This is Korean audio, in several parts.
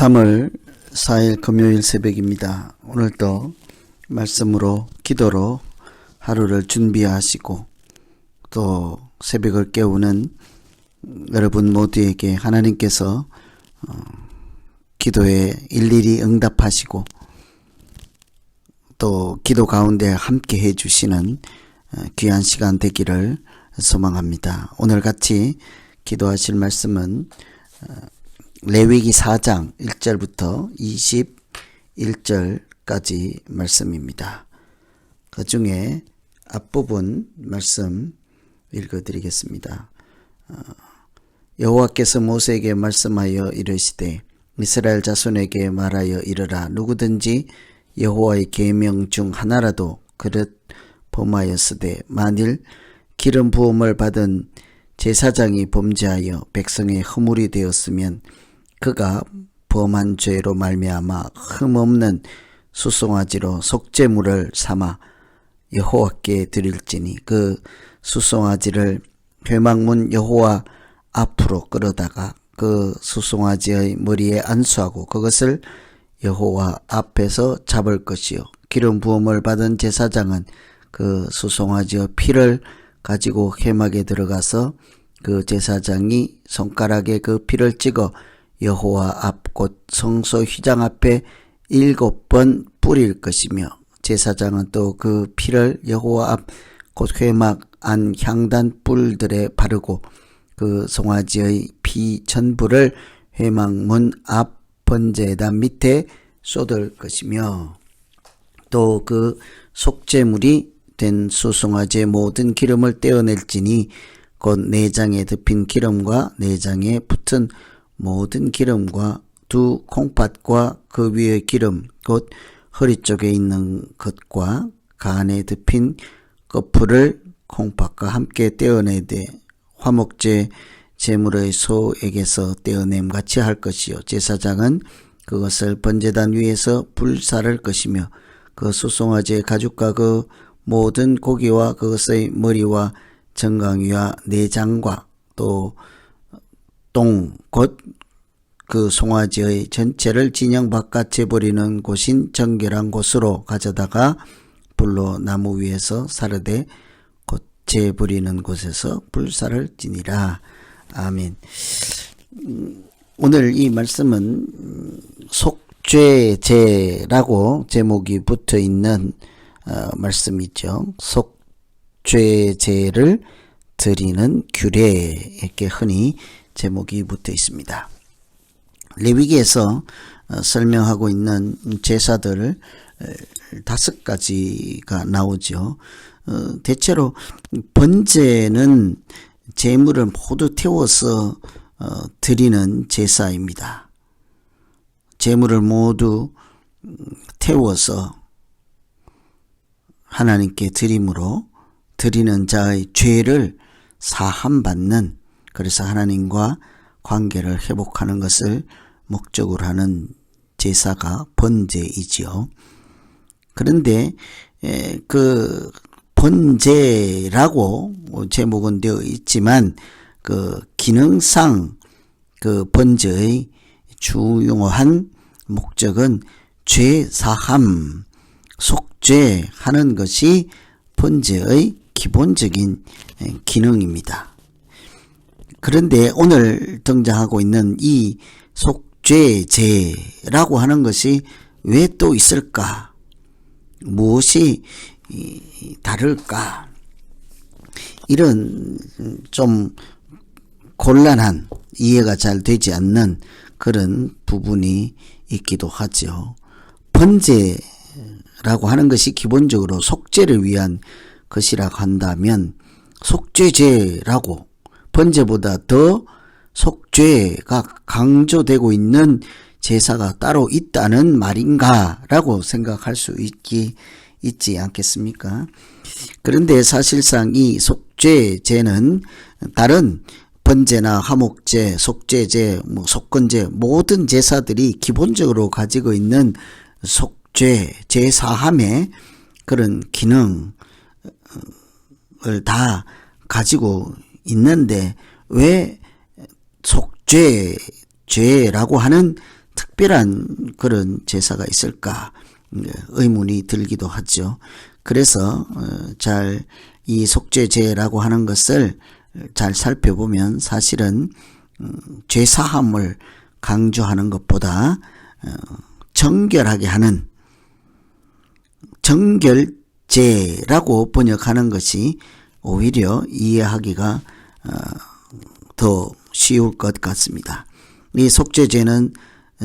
3월 4일 금요일 새벽입니다. 오늘도 말씀으로 기도로 하루를 준비하시고 또 새벽을 깨우는 여러분 모두에게 하나님께서 어, 기도에 일일이 응답하시고 또 기도 가운데 함께 해주시는 어, 귀한 시간 되기를 소망합니다. 오늘 같이 기도하실 말씀은 어, 레위기 4장 1절부터 21절까지 말씀입니다. 그 중에 앞부분 말씀 읽어드리겠습니다. 어, 여호와께서 모세에게 말씀하여 이르시되 이스라엘 자손에게 말하여 이르라 누구든지 여호와의 계명 중 하나라도 그릇 범하였으되 만일 기름 부음을 받은 제사장이 범죄하여 백성의 허물이 되었으면 그가 범한 죄로 말미암아 흠없는 수송아지로 속죄물을 삼아 여호와께 드릴지니 그 수송아지를 회막문 여호와 앞으로 끌어다가 그 수송아지의 머리에 안수하고 그것을 여호와 앞에서 잡을 것이요. 기름 부음을 받은 제사장은 그 수송아지의 피를 가지고 회막에 들어가서 그 제사장이 손가락에 그 피를 찍어 여호와 앞 곧 성소 휘장 앞에 일곱 번 뿌릴 것이며 제사장은 또 그 피를 여호와 앞 곧 회막 안 향단 뿔들에 바르고 그 송아지의 피 전부를 회막문 앞 번제단 밑에 쏟을 것이며 또 그 속죄물이 된 수송아지의 모든 기름을 떼어낼지니 곧 내장에 덮인 기름과 내장에 붙은 모든 기름과 두 콩팥과 그 위의 기름 곧 허리 쪽에 있는 것과 간에 덮인 거풀을 콩팥과 함께 떼어내되 화목제 제물의 소에게서 떼어냄 같이 할 것이요. 제사장은 그것을 번제단 위에서 불사를 것이며 그 수송아지의 가죽과 그 모든 고기와 그것의 머리와 정강이와 내장과 또 똥, 곧그 송아지의 전체를 진영 바깥 재버리는 곳인 정결한 곳으로 가져다가 불로 나무 위에서 사르되 곧 재버리는 곳에서 불사를 지니라. 아멘. 음, 오늘 이 말씀은 음, 속죄제라고 제목이 붙어 있는 어, 말씀이죠. 속죄제를 드리는 규례 이렇게 흔히 제목이 붙어 있습니다. 레위기에서 어, 설명하고 있는 제사들 다섯 가지가 나오죠. 어, 대체로 번제는 제물을 모두 태워서 어, 드리는 제사입니다. 제물을 모두 음, 태워서 하나님께 드림으로 드리는 자의 죄를 사함받는 그래서 하나님과 관계를 회복하는 것을 목적으로 하는 제사가 번제이지요. 그런데 그 번제라고 제목은 되어 있지만 그 기능상 그 번제의 중요한 목적은 죄 사함, 속죄하는 것이 번제의 기본적인 기능입니다. 그런데 오늘 등장하고 있는 이 속죄제라고 하는 것이 왜 또 있을까? 무엇이 다를까? 이런 좀 곤란한 이해가 잘 되지 않는 그런 부분이 있기도 하죠. 번제라고 하는 것이 기본적으로 속죄를 위한 것이라고 한다면 속죄제라고 번제보다 더 속죄가 강조되고 있는 제사가 따로 있다는 말인가라고 생각할 수 있기 있지 않겠습니까? 그런데 사실상 이 속죄제는 다른 번제나 화목제, 속죄제, 뭐 속건제 모든 제사들이 기본적으로 가지고 있는 속죄, 제사함의 그런 기능을 다 가지고 있는데 왜 속죄, 죄라고 하는 특별한 그런 제사가 있을까 음, 의문이 들기도 하죠. 그래서 어, 잘이 속죄제라고 하는 것을 잘 살펴보면 사실은 음, 죄사함을 강조하는 것보다 어, 정결하게 하는 정결제라고 번역하는 것이 오히려 이해하기가 어, 더 쉬울 것 같습니다. 이 속죄제는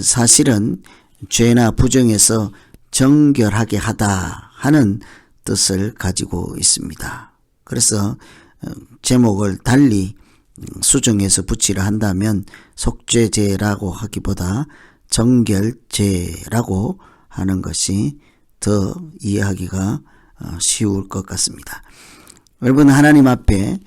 사실은 죄나 부정에서 정결하게 하다 하는 뜻을 가지고 있습니다. 그래서 어, 제목을 달리 수정해서 붙이려 한다면 속죄제라고 하기보다 정결제라고 하는 것이 더 이해하기가 어, 쉬울 것 같습니다. 여러분 하나님 앞에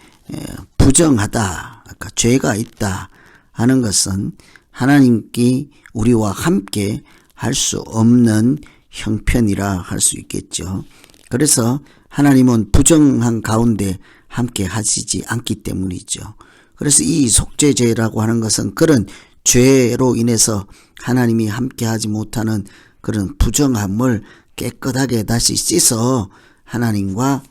부정하다, 그러니까 죄가 있다 하는 것은 하나님께 우리와 함께 할 수 없는 형편이라 할 수 있겠죠. 그래서 하나님은 부정한 가운데 함께 하시지 않기 때문이죠. 그래서 이 속죄죄라고 하는 것은 그런 죄로 인해서 하나님이 함께 하지 못하는 그런 부정함을 깨끗하게 다시 씻어 하나님과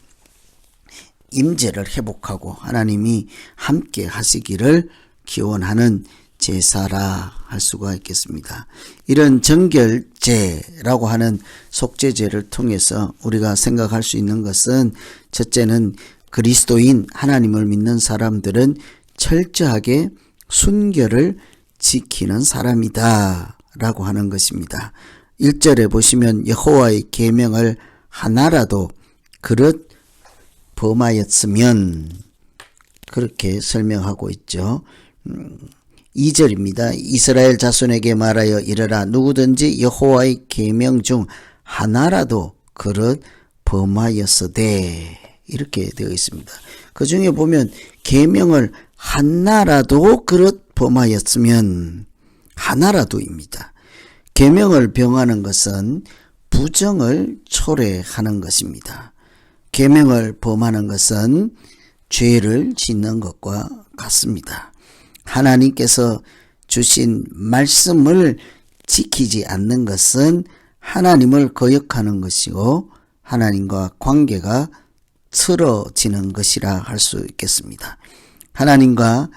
임재를 회복하고 하나님이 함께 하시기를 기원하는 제사라 할 수가 있겠습니다. 이런 정결제라고 하는 속죄제를 통해서 우리가 생각할 수 있는 것은 첫째는 그리스도인 하나님을 믿는 사람들은 철저하게 순결을 지키는 사람이다 라고 하는 것입니다. 1절에 보시면 여호와의 계명을 하나라도 그릇 범하였으면 그렇게 설명하고 있죠. 2절입니다. 이스라엘 자손에게 말하여 이르라 누구든지 여호와의 계명 중 하나라도 그릇 범하였으되 이렇게 되어 있습니다. 그 중에 보면 계명을 하나라도 그릇 범하였으면 하나라도입니다. 계명을 병하는 것은 부정을 초래하는 것입니다. 계명을 범하는 것은 죄를 짓는 것과 같습니다. 하나님께서 주신 말씀을 지키지 않는 것은 하나님을 거역하는 것이고 하나님과 관계가 틀어지는 것이라 할 수 있겠습니다. 하나님과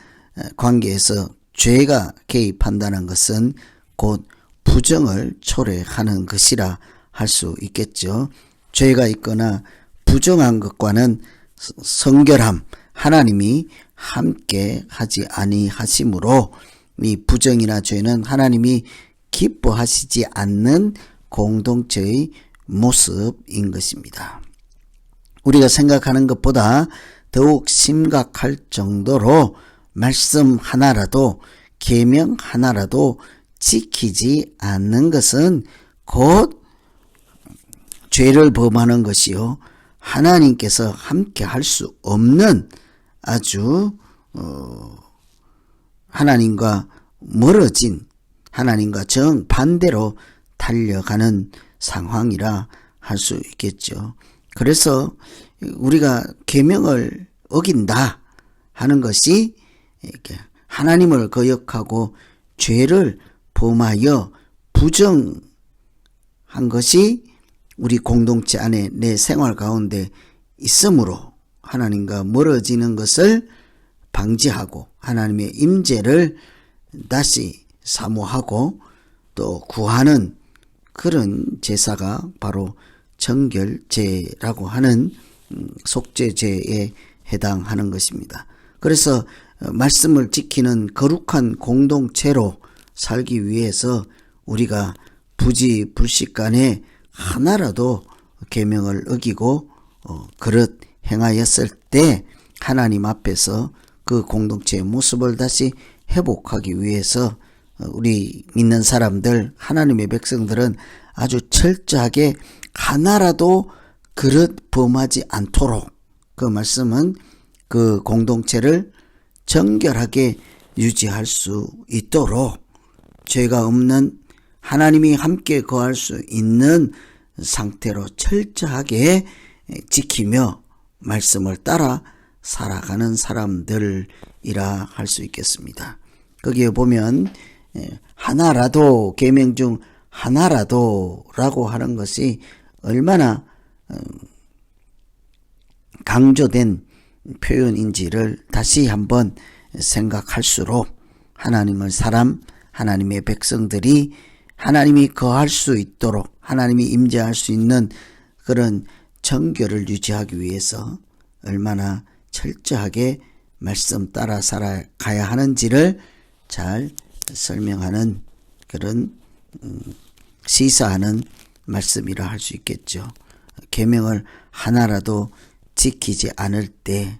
관계에서 죄가 개입한다는 것은 곧 부정을 초래하는 것이라 할 수 있겠죠. 죄가 있거나 부정한 것과는 성결함, 하나님이 함께 하지 아니하심으로 이 부정이나 죄는 하나님이 기뻐하시지 않는 공동체의 모습인 것입니다. 우리가 생각하는 것보다 더욱 심각할 정도로 말씀 하나라도 계명 하나라도 지키지 않는 것은 곧 죄를 범하는 것이요 하나님께서 함께 할 수 없는 아주 어, 하나님과 멀어진 하나님과 정반대로 달려가는 상황이라 할 수 있겠죠. 그래서 우리가 계명을 어긴다 하는 것이 하나님을 거역하고 죄를 범하여 부정한 것이 우리 공동체 안에 내 생활 가운데 있으므로 하나님과 멀어지는 것을 방지하고 하나님의 임재를 다시 사모하고 또 구하는 그런 제사가 바로 정결제라고 하는 음, 속죄제에 해당하는 것입니다. 그래서 어, 말씀을 지키는 거룩한 공동체로 살기 위해서 우리가 부지 불식 간에 하나라도 계명을 어기고 어, 그릇 행하였을 때 하나님 앞에서 그 공동체의 모습을 다시 회복하기 위해서 어, 우리 믿는 사람들 하나님의 백성들은 아주 철저하게 하나라도 그릇 범하지 않도록 그 말씀은 그 공동체를 정결하게 유지할 수 있도록 죄가 없는 하나님이 함께 거할 수 있는 상태로 철저하게 지키며 말씀을 따라 살아가는 사람들이라 할 수 있겠습니다. 거기에 보면 하나라도 계명 중 하나라도라고 하는 것이 얼마나 어, 강조된 표현인지를 다시 한번 생각할수록 하나님을 사람 하나님의 백성들이 하나님이 거할 수 있도록 하나님이 임재할 수 있는 그런 정결을 유지하기 위해서 얼마나 철저하게 말씀 따라 살아가야 하는지를 잘 설명하는 그런 음, 시사하는 말씀이라 할 수 있겠죠. 계명을 하나라도 지키지 않을 때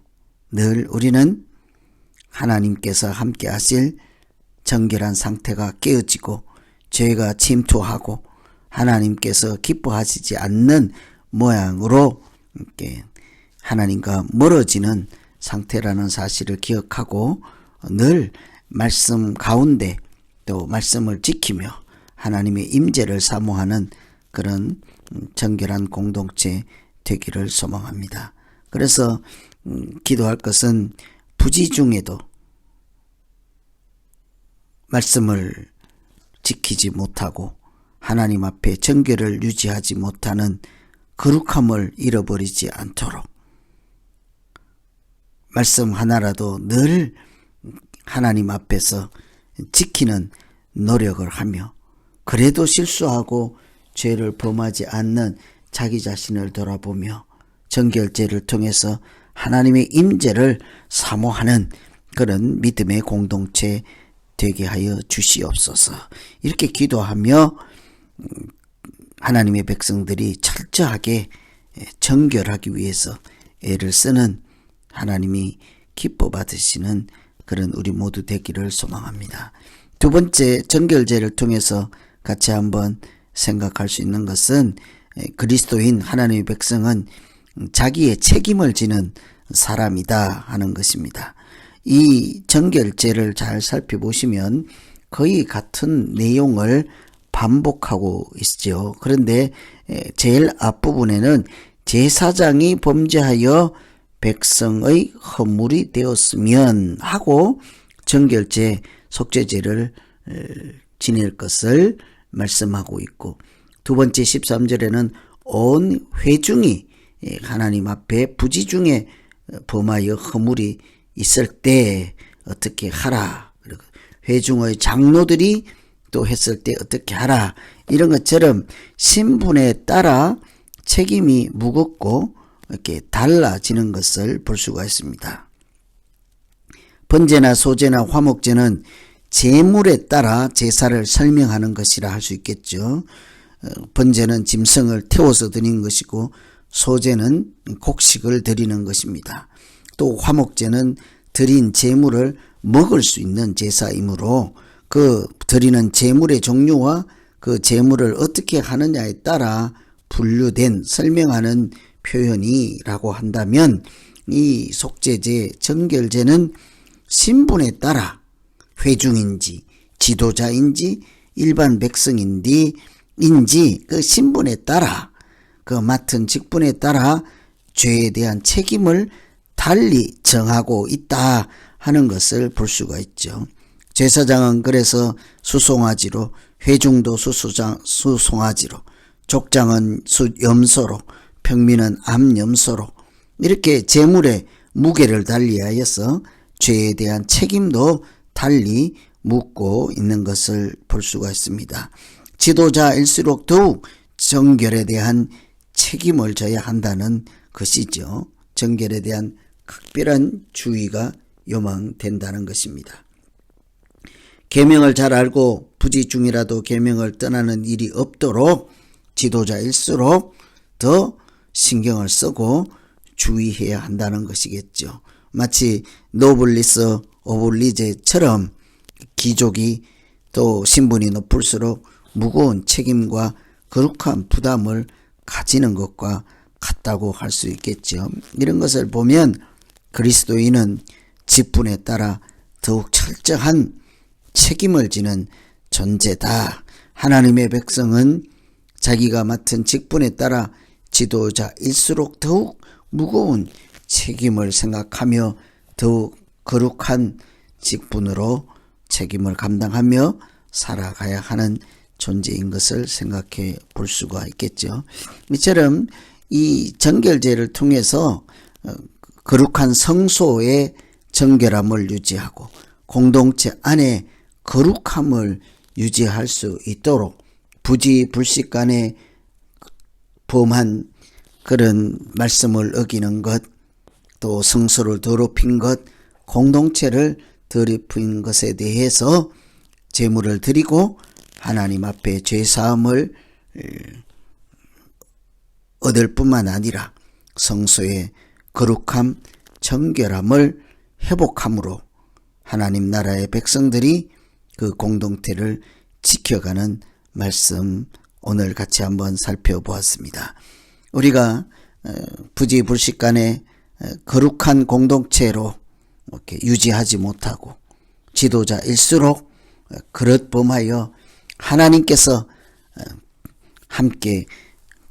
늘 우리는 하나님께서 함께 하실 정결한 상태가 깨어지고 죄가 침투하고 하나님께서 기뻐하시지 않는 모양으로 이렇게 하나님과 멀어지는 상태라는 사실을 기억하고 늘 말씀 가운데 또 말씀을 지키며 하나님의 임재를 사모하는 그런 정결한 공동체 되기를 소망합니다. 그래서 음, 기도할 것은 부지 중에도 말씀을 지키지 못하고 하나님 앞에 정결을 유지하지 못하는 거룩함을 잃어버리지 않도록 말씀 하나라도 늘 하나님 앞에서 지키는 노력을 하며 그래도 실수하고 죄를 범하지 않는 자기 자신을 돌아보며 정결제를 통해서 하나님의 임재를 사모하는 그런 믿음의 공동체 되게 하여 주시옵소서. 이렇게 기도하며 음, 하나님의 백성들이 철저하게 정결하기 위해서 애를 쓰는 하나님이 기뻐 받으시는 그런 우리 모두 되기를 소망합니다. 두 번째 정결제를 통해서 같이 한번 생각할 수 있는 것은 그리스도인 하나님의 백성은 자기의 책임을 지는 사람이다 하는 것입니다. 이 정결제를 잘 살펴보시면 거의 같은 내용을 반복하고 있죠. 그런데 제일 앞부분에는 제사장이 범죄하여 백성의 허물이 되었으면 하고 정결제 속죄제를 지낼 것을 말씀하고 있고 두 번째 13절에는 온 회중이 하나님 앞에 부지 중에 범하여 허물이 있을 때 어떻게 하라. 회중의 장로들이 또 했을 때 어떻게 하라. 이런 것처럼 신분에 따라 책임이 무겁고 이렇게 달라지는 것을 볼 수가 있습니다. 번제나 소제나 화목제는 제물에 따라 제사를 설명하는 것이라 할 수 있겠죠. 어, 번제는 짐승을 태워서 드리는 것이고 소제는 곡식을 드리는 것입니다. 또 화목제는 드린 제물을 먹을 수 있는 제사이므로 그 드리는 제물의 종류와 그 제물을 어떻게 하느냐에 따라 분류된 설명하는 표현이라고 한다면 이 속죄제 정결제는 신분에 따라 회중인지 지도자인지 일반 백성인지 인지 그 신분에 따라 그 맡은 직분에 따라 죄에 대한 책임을 달리 정하고 있다 하는 것을 볼 수가 있죠. 제사장은 그래서 수송아지로 회중도 수수장 수송아지로 족장은 수 염소로 평민은 암염소로 이렇게 재물의 무게를 달리하여서 죄에 대한 책임도 달리 묻고 있는 것을 볼 수가 있습니다. 지도자일수록 더욱 정결에 대한 책임을 져야 한다는 것이죠. 정결에 대한 각별한 주의가 요망된다는 것입니다. 계명을 잘 알고 부지 중이라도 계명을 떠나는 일이 없도록 지도자일수록 더 신경을 쓰고 주의해야 한다는 것이겠죠. 마치 노블리스 오블리제처럼 귀족이 또 신분이 높을수록 무거운 책임과 거룩한 부담을 가지는 것과 같다고 할 수 있겠죠. 이런 것을 보면 그리스도인은 직분에 따라 더욱 철저한 책임을 지는 존재다. 하나님의 백성은 자기가 맡은 직분에 따라 지도자일수록 더욱 무거운 책임을 생각하며 더욱 거룩한 직분으로 책임을 감당하며 살아가야 하는 존재인 것을 생각해 볼 수가 있겠죠. 이처럼 이 정결제를 통해서 어, 거룩한 성소의 정결함을 유지하고 공동체 안에 거룩함을 유지할 수 있도록 부지불식 간에 범한 그런 말씀을 어기는 것, 또 성소를 더럽힌 것, 공동체를 더럽힌 것에 대해서 제물을 드리고 하나님 앞에 죄 사함을 얻을 뿐만 아니라 성소의 거룩함, 정결함을 회복함으로 하나님 나라의 백성들이 그 공동체를 지켜가는 말씀 오늘 같이 한번 살펴보았습니다. 우리가 어, 부지불식 간에 어, 거룩한 공동체로 이렇게 유지하지 못하고 지도자일수록 어, 그릇 범하여 하나님께서 함께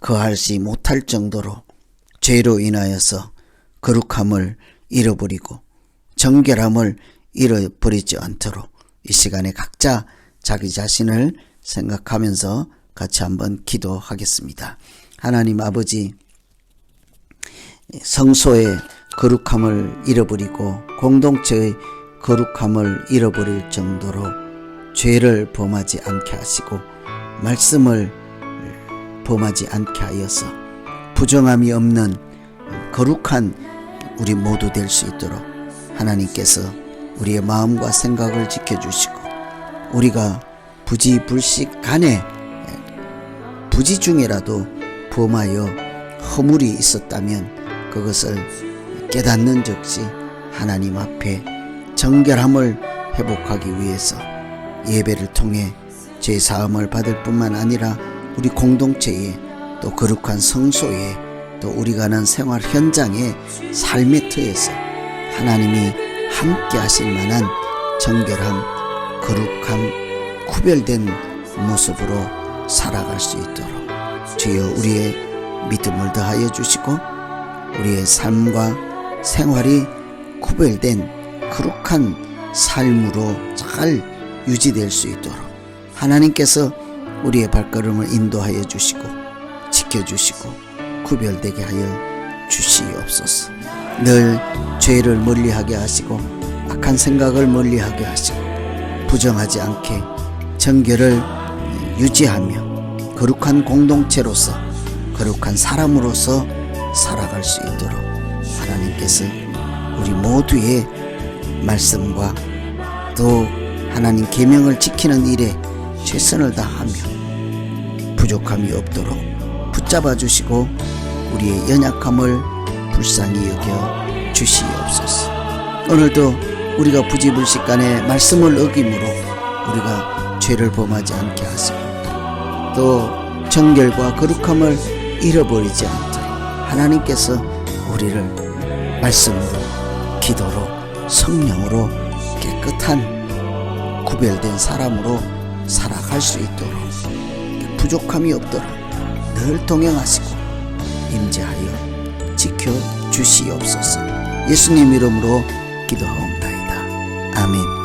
거하지 못할 정도로 죄로 인하여서 거룩함을 잃어버리고 정결함을 잃어버리지 않도록 이 시간에 각자 자기 자신을 생각하면서 같이 한번 기도하겠습니다. 하나님 아버지, 성소의 거룩함을 잃어버리고 공동체의 거룩함을 잃어버릴 정도로 죄를 범하지 않게 하시고 말씀을 범하지 않게 하여서 부정함이 없는 거룩한 우리 모두 될 수 있도록 하나님께서 우리의 마음과 생각을 지켜주시고 우리가 부지 불식 간에 부지 중에라도 범하여 허물이 있었다면 그것을 깨닫는 즉시 하나님 앞에 정결함을 회복하기 위해서 예배를 통해 죄 사함을 받을 뿐만 아니라 우리 공동체에 또 거룩한 성소에 또 우리가 하는 생활 현장의 삶의 터에서 하나님이 함께 하실 만한 정결함, 거룩함, 구별된 모습으로 살아갈 수 있도록 주여 우리의 믿음을 더하여 주시고 우리의 삶과 생활이 구별된 거룩한 삶으로 잘 유지될 수 있도록 하나님께서 우리의 발걸음을 인도하여 주시고 지켜주시고 구별되게 하여 주시옵소서. 늘 죄를 멀리하게 하시고 악한 생각을 멀리하게 하시고 부정하지 않게 정결을 유지하며 거룩한 공동체로서 거룩한 사람으로서 살아갈 수 있도록 하나님께서 우리 모두의 말씀과 또 하나님 계명을 지키는 일에 최선을 다하며 부족함이 없도록 붙잡아 주시고 우리의 연약함을 불쌍히 여겨 주시옵소서. 오늘도 우리가 부지불식간에 말씀을 어김으로 우리가 죄를 범하지 않게 하시고 또 정결과 거룩함을 잃어버리지 않도록 하나님께서 우리를 말씀으로 기도로 성령으로 깨끗한 구별된 사람으로 살아갈 수 있도록 부족함이 없도록 늘 동행하시고 임재하여 지켜 주시옵소서. 예수님 이름으로 기도하옵나이다. 아멘.